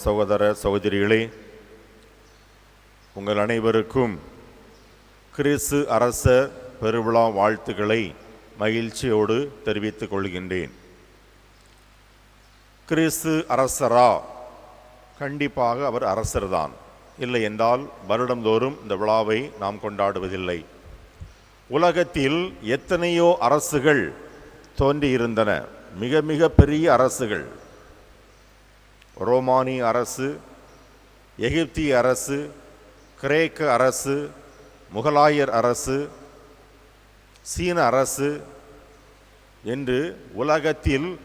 சகோதர சகோதரிகளே உங்கள் அனைவருக்கும் கிறிஸ்து அரச பெருவிழா வாழ்த்துக்களை மகிழ்ச்சியோடு தெரிவித்துக் கொள்கின்றேன். கிறிஸ்து அரசரா? கண்டிப்பாக அவர் அரசர்தான். இல்லை என்றால் வருடந்தோறும் இந்த விழாவை நாம் கொண்டாடுவதில்லை. உலகத்தில் எத்தனையோ அரசுகள் தோன்றியிருந்தன. மிக மிக பெரிய அரசுகள். ரோமானிய அரசு எகிப்திய அரசு கிரேக்க அரசு முகலாயர் அரசு சீன அரசு என்று உலகத்தில்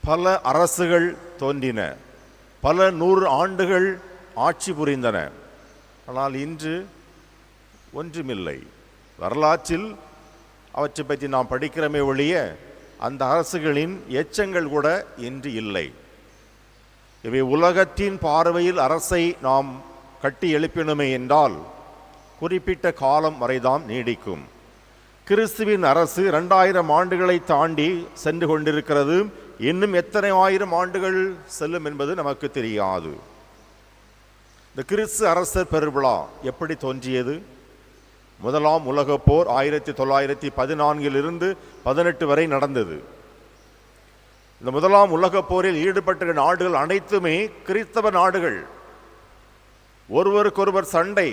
பல அரசுகள் தோன்றின. பல நூறு ஆண்டுகள் ஆட்சி புரிந்தன. ஆனால் இன்று ஒன்றுமில்லை. வரலாற்றில் அவற்றை பற்றி நாம் படிக்கிறோமே ஒழிய அந்த அரசுகளின் எச்சங்கள் கூட இன்று இல்லை. இவை உலகத்தின் பார்வையில் அரசை நாம் கட்டி எழுப்பினுமே என்றால் குறிப்பிட்ட காலம் வரைதான் நீடிக்கும். கிறிஸ்துவின் அரசு இரண்டாயிரம் ஆண்டுகளை தாண்டி சென்று கொண்டிருக்கிறது. இன்னும் எத்தனை ஆயிரம் ஆண்டுகள் செல்லும் என்பது நமக்கு தெரியாது. இந்த கிறிஸ்து அரசர் பெருவிழா எப்படி தோன்றியது? முதலாம் உலகப் போர் ஆயிரத்தி தொள்ளாயிரத்தி பதினான்கிலிருந்து பதினெட்டு வரை நடந்தது. இந்த முதலாம் உலகப் போரில் ஈடுபட்ட நாடுகள் அனைத்துமே கிறிஸ்தவ நாடுகள். ஒருவருக்கொருவர் சண்டை.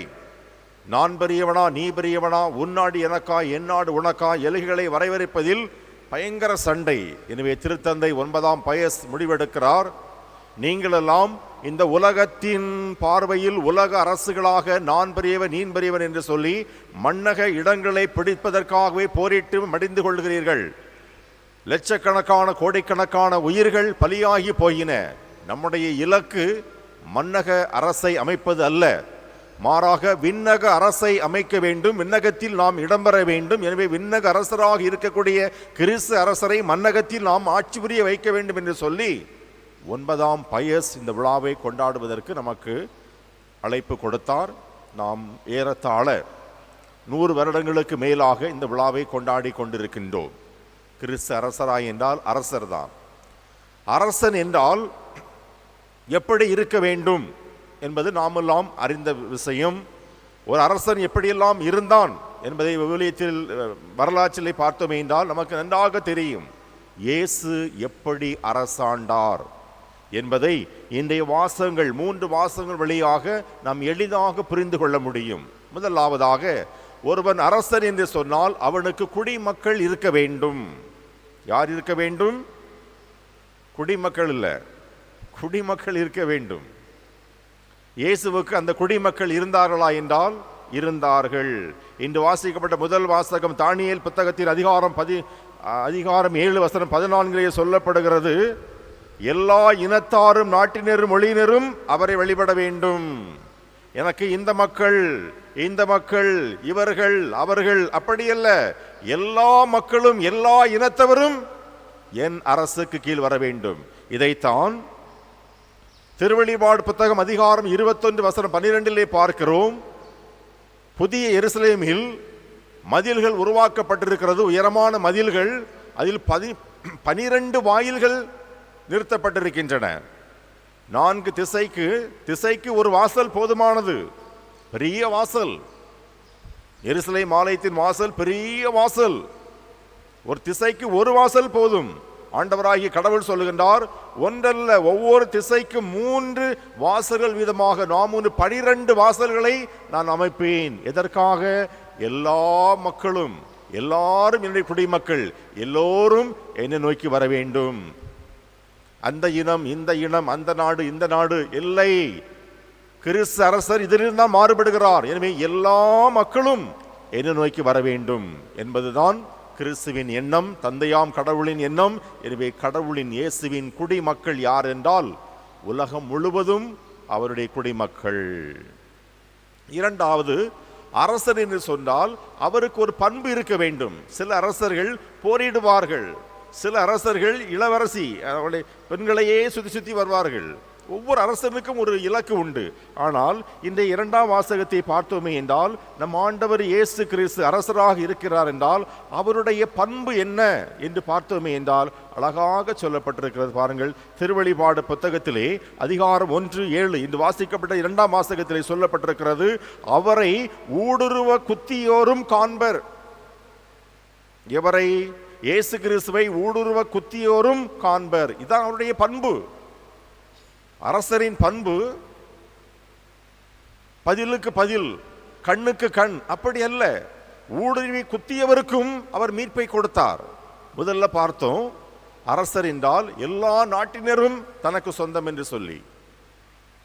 நான் பெரியவனா நீ பெரியவனா உன்னாடு எனக்கா என் நாடு உனக்கா எலிகளை வரைவரைப்பதில் பயங்கர சண்டை. எனவே திருத்தந்தை ஒன்பதாம் பயஸ் முடிவெடுக்கிறார். நீங்களெல்லாம் இந்த உலகத்தின் பார்வையில் உலக அரசுகளாக நான் பெரியவன் நீன் பெரியவன் என்று சொல்லி மன்னக இடங்களை பிடிப்பதற்காகவே போரிட்டு மடிந்து கொள்கிறீர்கள். லட்சக்கணக்கான கோடிக்கணக்கான உயிர்கள் பலியாகி போயின. நம்முடைய இலக்கு மன்னக அரசை அமைப்பது அல்ல. மாறாக விண்ணக அரசை அமைக்க வேண்டும். விண்ணகத்தில் நாம் இடம்பெற வேண்டும். எனவே விண்ணக அரசராக இருக்கக்கூடிய கிறிஸ்து அரசரை மன்னகத்தில் நாம் ஆட்சி புரிய வைக்க வேண்டும் என்று சொல்லி ஒன்பதாம் பயஸ் இந்த விழாவை கொண்டாடுவதற்கு நமக்கு அழைப்பு கொடுத்தார். நாம் ஏறத்தாழ நூறு வருடங்களுக்கு மேலாக இந்த விழாவை கொண்டாடி கொண்டிருக்கின்றோம். கிறிஸ்து அரசராய் என்றால் அரசர் தான் அரசன் என்றால் எப்படி இருக்க வேண்டும் என்பது நாமெல்லாம் அறிந்த விஷயம். ஒரு அரசன் எப்படியெல்லாம் இருந்தான் என்பதை விவிலியத்தில் வரலாற்றிலே பார்த்தோமே என்றால் நமக்கு நன்றாக தெரியும். இயேசு எப்படி அரசாண்டார் என்பதை இன்றைய வாசகங்கள் மூன்று வாசகங்கள் வழியாக நாம் எளிதாக புரிந்து கொள்ள முடியும். முதலாவதாக ஒருவன் அரசன் என்று சொன்னால் அவனுக்கு குடிமக்கள் இருக்க வேண்டும். யார் இருக்க வேண்டும்? குடிமக்கள் இல்லை. குடிமக்கள் இருக்க வேண்டும். இயேசுவுக்கு அந்த குடிமக்கள் இருந்தார்களா என்றால் இருந்தார்கள். இன்று வாசிக்கப்பட்ட முதல் வாசகம் தானியேல் புத்தகத்தின் அதிகாரம் பதி அதிகாரம் ஏழு வசனம் பதினான்கிலேயே சொல்லப்படுகிறது எல்லா இனத்தாரும் நாட்டினரும் மொழியினரும் அவரை வழிபட வேண்டும். எனக்கு இந்த மக்கள் இந்த மக்கள் இவர்கள் அவர்கள் அப்படியல்ல. எல்லா மக்களும் எல்லா இனத்தவரும் என் அரசுக்கு கீழ் வர வேண்டும். இதைத்தான் திருவெளிபாடு புத்தகம் அதிகாரம் இருபத்தொன்று வசனம் பன்னிரெண்டிலே பார்க்கிறோம். புதிய எருசலேமில் மதில்கள் உருவாக்கப்பட்டிருக்கிறது. உயரமான மதில்கள் அதில் பதி பனிரெண்டு வாயில்கள் நிறுத்தப்பட்டிருக்கின்றன. நான்கு திசைக்கு திசைக்கு ஒரு வாசல் போதுமானது. பெரிய வாசல். எருசலை மாலயத்தின் வாசல் பெரிய வாசல். ஒரு திசைக்கு ஒரு வாசல் போதும். ஆண்டவராகிய கடவுள் சொல்லுகின்றார் ஒன்றல்ல ஒவ்வொரு திசைக்கும் மூன்று வாசல்கள் வீதமாக நாம் மூன்று பனிரெண்டு வாசல்களை நான் அமைப்பேன். எதற்காக? எல்லா மக்களும் எல்லாரும் என்னுடைய குடிமக்கள் எல்லோரும் என்னை நோக்கி வர வேண்டும் அந்த இனம் இந்த இனம் அந்த நாடு இந்த நாடு இல்லை. கிறிஸ்து அரசர் இதிலிருந்து தான் மாறுபடுகிறார். எனவே எல்லா மக்களும் என்ன நோக்கி வர வேண்டும் என்பதுதான் கிறிஸ்துவின் எண்ணம் தந்தையாம் கடவுளின் எண்ணம். எனவே கடவுளின் இயேசுவின் குடிமக்கள் யார் என்றால் உலகம் முழுவதும் அவருடைய குடிமக்கள். இரண்டாவது அரசர் என்று சொன்னால் அவருக்கு ஒரு பண்பு இருக்க வேண்டும். சில அரசர்கள் போரிடுவார்கள். சில அரசர்கள் இளவரசி அவருடைய பெண்களையே சுத்தி சுத்தி வருவார்கள். ஒவ்வொரு அரசனுக்கும் ஒரு இலக்கு உண்டு. ஆனால் இந்த இரண்டாம் வாசகத்தை பார்த்தோமே என்றால் நம் ஆண்டவர் இயேசு கிறிஸ்து அரசராக இருக்கிறார் என்றால் அவருடைய பண்பு என்ன என்று பார்த்தோமே என்றால் அழகாக சொல்லப்பட்டிருக்கிறது பாருங்கள். திருவழிபாடு புத்தகத்திலே அதிகாரம் ஒன்று ஏழு இந்த வாசிக்கப்பட்ட இரண்டாம் வாசகத்திலே சொல்லப்பட்டிருக்கிறது அவரை ஊடுருவ குத்தியோரும் காண்பர். எவரை? இயேசு கிறிஸ்துவை ஊடுருவ குத்தியோரும் காண்பர். இதான் அவருடைய பண்பு. அரசரின் பண்பு பதிலுக்கு பதில் கண்ணுக்கு கண் அப்படி அல்ல. ஊடுருவி குத்தியவருக்கும் அவர் மீட்பை கொடுத்தார். முதல்ல பார்த்தோம் அரசர் என்றால் எல்லா நாட்டினரும் தனக்கு சொந்தம் என்று சொல்லி.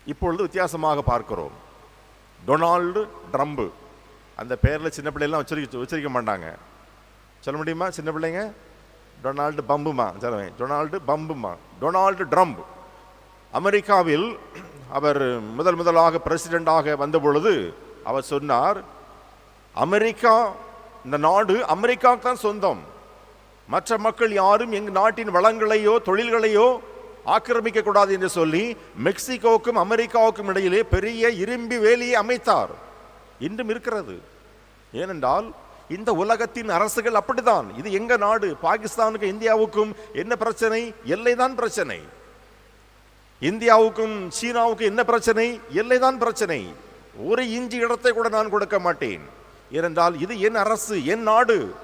இப்பொழுது வித்தியாசமாக பார்க்கிறோம். Donald Trump. அந்த பேரில் சின்ன பிள்ளைலாம் வச்சிருக்க வச்சிருக்க மாட்டாங்க. சொல்ல முடியுமா சின்ன பிள்ளைங்க? டொனால்டு பம்புமா? சொல்லுவேன் டொனால்டு பம்புமா? Donald Trump. அமெரிக்காவில் அவர் முதல் முதலாக பிரசிடெண்டாக வந்த பொழுது அவர் சொன்னார் அமெரிக்கா இந்த நாடு அமெரிக்காவுக்கு தான் சொந்தம். மற்ற மக்கள் யாரும் எங்கள் நாட்டின் வளங்களையோ தொழில்களையோ ஆக்கிரமிக்க கூடாது என்று சொல்லி மெக்சிகோவுக்கும் அமெரிக்காவுக்கும் இடையிலே பெரிய இரும்பி வேலியை அமைத்தார். இன்றும் இருக்கிறது. ஏனென்றால் இந்த உலகத்தின் அரசுகள் அப்படித்தான். இது எங்க நாடு? பாகிஸ்தானுக்கும் இந்தியாவுக்கும் என்ன பிரச்சனை? எல்லைதான் பிரச்சனை. இந்தியாவுக்கும் சீனாவுக்கும் என்ன பிரச்சனை? எல்லைதான் பிரச்சனை. ஒரு இஞ்சி இடத்தை கூட நான் கொடுக்க மாட்டேன். ஏனென்றால் இது என் அரசு என் நாடு.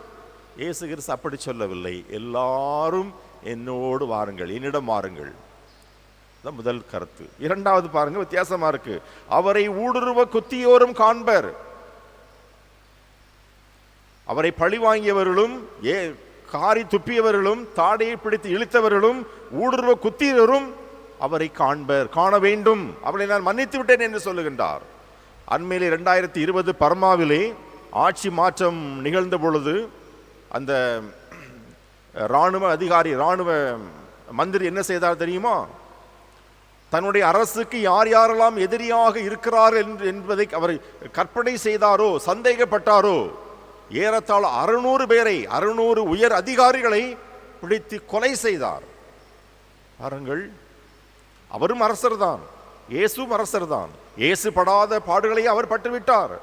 இயேசு கிறிஸ்து அப்படி சொல்லவில்லை. எல்லாரும் என்னோடு வாருங்கள் என்னிடம் வாருங்கள். முதல் கருத்து. இரண்டாவது பாருங்க வித்தியாசமா இருக்கு. அவரை ஊடுருவ குத்தியோரும் காண்பர். அவரை பழி வாங்கியவர்களும் ஏ காரி துப்பியவர்களும் தாடையை பிடித்து இழுத்தவர்களும் ஊடுருவ குத்தியவரும் அவரை காண்பர். காண வேண்டும். அவளை நான் மன்னித்து விட்டேன் என்று சொல்லுகின்றார். அண்மையிலே ரெண்டாயிரத்தி இருபது பர்மாவிலே ஆட்சி மாற்றம் நிகழ்ந்த பொழுது அந்த இராணுவ அதிகாரி இராணுவ மந்திரி என்ன செய்தார் தெரியுமா? தன்னுடைய அரசுக்கு யார் யாரெல்லாம் எதிரியாக இருக்கிறார் என்று- என்பதை அவர் கற்பனை செய்தாரோ சந்தேகப்பட்டாரோ ஏறத்தாழ அறுநூறு பேரை அறுநூறு உயர் அதிகாரிகளை பிடித்து கொலை செய்தார். பாருங்கள் அவரும் அரசர் தான் இயேசும் அரசர் தான் இயேசு படாத பாடுகளை அவர் பட்டுவிட்டார்.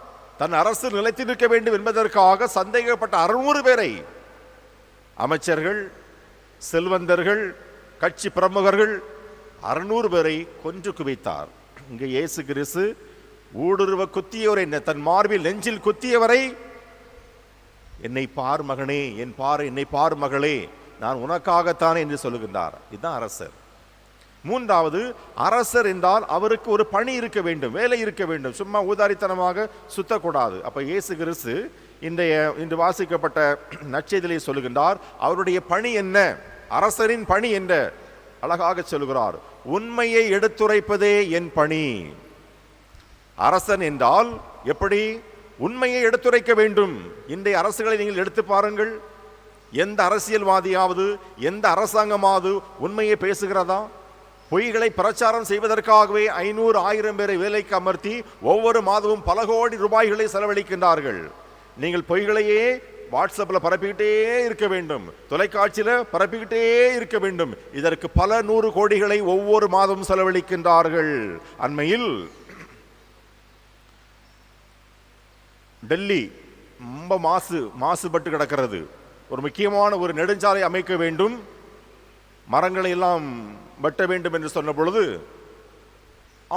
தன் அரசு நிலைத்து நிற்க வேண்டும் என்பதற்காக சந்தேகப்பட்ட அறுநூறு பேரை அமைச்சர்கள் செல்வந்தர்கள் கட்சி பிரமுகர்கள் அறுநூறு பேரை கொன்று குவித்தார் இங்கே இயேசு கிறிசு ஊடுருவ குத்தியவரை தன் மார்பில் நெஞ்சில் குத்தியவரை என்னை பார் மகனே என் பார் என்னை பார் மகளே நான் உனக்காகத்தானே என்று சொல்லுகின்றார். இதுதான் அரசர். மூன்றாவது அரசர் என்றால் அவருக்கு ஒரு பணி இருக்க வேண்டும் வேலை இருக்க வேண்டும். சும்மா ஊதாரித்தனமாக சுத்தக்கூடாது. அப்போ இயேசு கிறிஸ்து இன்றைய இன்று வாசிக்கப்பட்ட நற்செய்திலே சொல்லுகின்றார் அவருடைய பணி என்ன? அரசரின் பணி என்ன? அழகாக சொல்கிறார் உண்மையை எடுத்துரைப்பதே என் பணி. அரசன் என்றால் எப்படி உண்மையை எடுத்துரைக்க வேண்டும்? இன்றைய அரசுகளை நீங்கள் எடுத்து பாருங்கள். எந்த அரசியல்வாதியாவது எந்த அரசாங்கமாவது உண்மையை பேசுகிறதா? பொய்களை பிரச்சாரம் செய்வதற்காகவே ஐநூறு ஆயிரம் பேரை வேலைக்கு அமர்த்தி ஒவ்வொரு மாதமும் பல கோடி ரூபாய்களை செலவழிக்கின்றார்கள். நீங்கள் பொய்களையே வாட்ஸ்அப்பில் பரப்பிக்கிட்டே இருக்க வேண்டும். தொலைக்காட்சியில் பரப்பிக்கிட்டே இருக்க வேண்டும். இதற்கு பல நூறு கோடிகளை ஒவ்வொரு மாதமும் செலவழிக்கின்றார்கள். அண்மையில் டெல்லி ரொம்ப மாசு மாசுபட்டு கிடக்கிறது. ஒரு முக்கியமான ஒரு நெடுஞ்சாலை அமைக்க வேண்டும். மரங்களை எல்லாம் வெட்ட வேண்டும் என்று சொன்ன பொழுது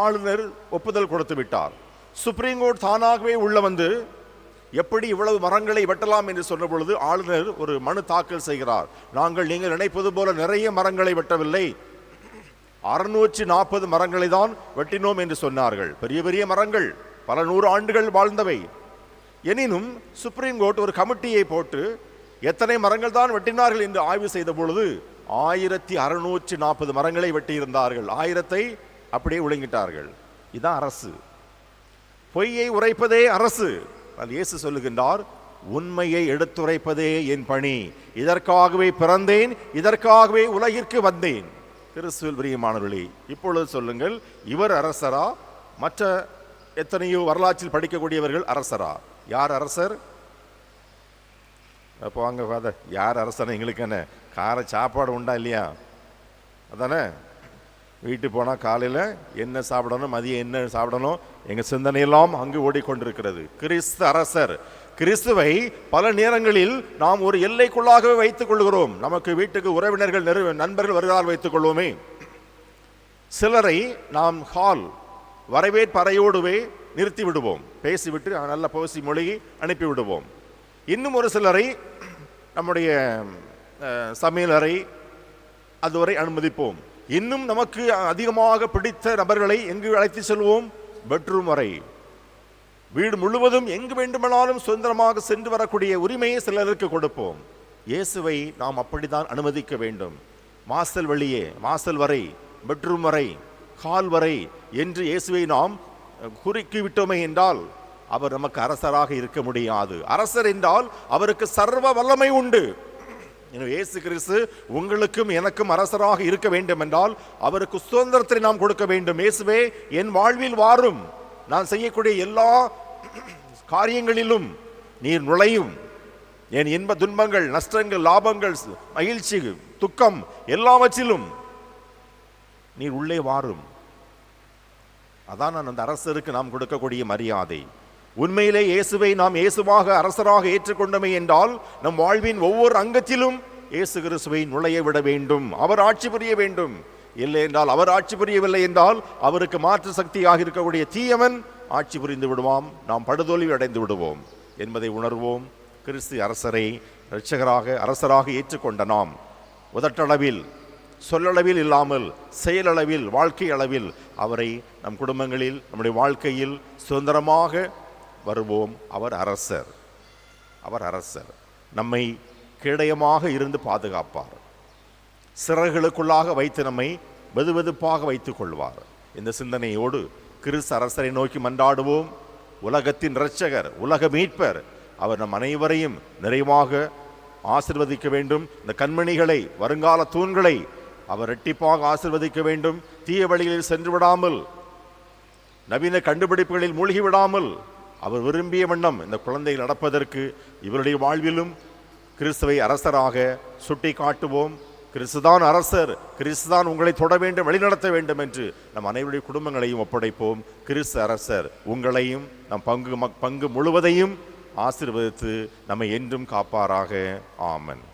ஆளுநர் ஒப்புதல் கொடுத்து விட்டார். சுப்ரீம் கோர்ட் தானாகவே உள்ள வந்து எப்படி இவ்வளவு மரங்களை வெட்டலாம் என்று சொன்ன பொழுது ஆளுநர் ஒரு மனு தாக்கல் செய்கிறார். நாங்கள் நீங்கள் நினைப்பது போல நிறைய மரங்களை வெட்டவில்லை. அறுநூற்றி நாற்பது மரங்களை தான் வெட்டினோம் என்று சொன்னார்கள். பெரிய பெரிய மரங்கள் பல நூறு ஆண்டுகள் வாழ்ந்தவை. எனினும் சுப்ரீம் கோர்ட் ஒரு கமிட்டியை போட்டு எத்தனை மரங்கள் தான் வெட்டினார்கள் என்று ஆய்வு செய்த பொழுது ஆயிரத்தி அறுநூற்றி நாற்பது மரங்களை வெட்டியிருந்தார்கள். ஆயிரத்தை அப்படியே ஒழுங்கிட்டார்கள். இதான் அரசு. பொய்யை உரைப்பதே அரசு. ஆனால் இயேசு சொல்லுகின்றார் உண்மையை எடுத்துரைப்பதே என் பணி. இதற்காகவே பிறந்தேன் இதற்காகவே உலகிற்கு வந்தேன். திருசுவில் பிரியமானவர்களே இப்பொழுது சொல்லுங்கள் இவர் அரசரா? மற்ற எத்தனையோ வரலாற்றில் படிக்கக்கூடியவர்கள் அரசரா? யார் அரசர்? அப்போ அங்கே யார் அரசர் எங்களுக்கு என்ன? கார சாப்பாடு உண்டா இல்லையா? அதானே? வீட்டுக்கு போனால் காலையில் என்ன சாப்பிடணும் மதியம் என்ன சாப்பிடணும் எங்கள் சிந்தனையெல்லாம் அங்கு ஓடிக்கொண்டிருக்கிறது. கிறிஸ்து அரசர். கிறிஸ்துவை பல நேரங்களில் நாம் ஒரு எல்லைக்குள்ளாகவே வைத்துக் கொள்கிறோம். நமக்கு வீட்டுக்கு உறவினர்கள் நெரு நண்பர்கள் வருகிறார் வைத்துக் கொள்வோமே. சிலரை நாம் ஹால் வரவேற்பறையோடுவே நிறுத்தி விடுவோம் பேசிவிட்டு நல்ல பேசி மொழியை அனுப்பி விடுவோம் இன்னும் ஒரு சிலரை நம்முடைய சமையலறை அதுவரை அனுமதிப்போம். இன்னும் நமக்கு அதிகமாக பிடித்த நபர்களை எங்கு அழைத்து செல்வோம்? பெட்ரூம் வரை வீடு முழுவதும் எங்கு வேண்டுமானாலும் சுதந்திரமாக சென்று வரக்கூடிய உரிமையை சிலருக்கு கொடுப்போம். இயேசுவை நாம் அப்படித்தான் அனுமதிக்க வேண்டும். வாசல் வெளியே வாசல் வரை பெட்ரூம் வரை ஹால் வரை என்று இயேசுவை நாம் குறுக்கி விட்டோமே என்றால் அவர் நமக்கு அரசராக இருக்க முடியாது. அரசர் என்றால் அவருக்கு சர்வ வல்லமை உண்டு. எனவே இயேசு கிறிஸ்து உங்களுக்கும் எனக்கும் அரசராக இருக்க வேண்டும் என்றால் அவருக்கு சுதந்திரத்தை நாம் கொடுக்க வேண்டும். இயேசுவே என் வாழ்வில் வாரும். நான் செய்யக்கூடிய எல்லா காரியங்களிலும் நீர் நுழையும். என் இன்ப துன்பங்கள் நஷ்டங்கள் லாபங்கள் மகிழ்ச்சி துக்கம் எல்லாவற்றிலும் நீர் உள்ளே வாரும். அதான் நான் அந்த அரசருக்கு நாம் கொடுக்கக்கூடிய மரியாதை. உண்மையிலே இயேசுவை நாம் இயேசுவாக அரசராக ஏற்றுக்கொண்டோமே என்றால் நம் வாழ்வின் ஒவ்வொரு அங்கத்திலும் இயேசு கிறிஸ்துவை நுழைய விட வேண்டும். அவர் ஆட்சி புரிய வேண்டும். இல்லை என்றால் அவர் ஆட்சி புரியவில்லை என்றால் அவருக்கு மாற்று சக்தியாக இருக்கக்கூடிய தீயவன் ஆட்சி புரிந்து விடுவாம் நாம் படுதோல்வி அடைந்து விடுவோம். என்பதை உணர்வோம். கிறிஸ்து அரசரை இரட்சகராக அரசராக ஏற்றுக்கொண்ட நாம் உதட்டளவில் சொல்லளவில் இல்லாமல் செயலளவில் வாழ்க்கை அளவில் அவரை நம் குடும்பங்களில் நம்முடைய வாழ்க்கையில் சுதந்திரமாக வருவோம். அவர் அரசர். அவர் அரசர். நம்மை கிடயமாக இருந்து பாதுகாப்பார். சிறகுகளுக்குள்ளாக வைத்து நம்மை வெதுவெதுப்பாக வைத்துக் கொள்வார். இந்த சிந்தனையோடு கிறிஸ்து அரசரை நோக்கி மன்றாடுவோம். உலகத்தின் இரட்சகர் உலக மீட்பர் அவர் நம் அனைவரையும் நிறைவாக ஆசிர்வதிக்க வேண்டும். இந்த கண்மணிகளை வருங்கால தூண்களை அவர் இரட்டிப்பாக ஆசிர்வதிக்க வேண்டும். தீய வழிகளில் சென்று விடாமல் நவீன கண்டுபிடிப்புகளில் மூழ்கி விடாமல் அவர் விரும்பிய வண்ணம் இந்த குழந்தைகள் நடப்பதற்கு இவருடைய வாழ்விலும் கிறிஸ்துவை அரசராக சுட்டி காட்டுவோம் கிறிஸ்துதான் அரசர். கிறிஸ்துதான் உங்களை தொட வேண்டும் வழிநடத்த வேண்டும் என்று நம் அனைவருடைய குடும்பங்களையும் ஒப்படைப்போம். கிறிஸ்து அரசர். உங்களையும் நம் பங்கு மக்- பங்கு முழுவதையும் ஆசீர்வதித்து நம்மை என்றும் காப்பாராக. ஆமன்.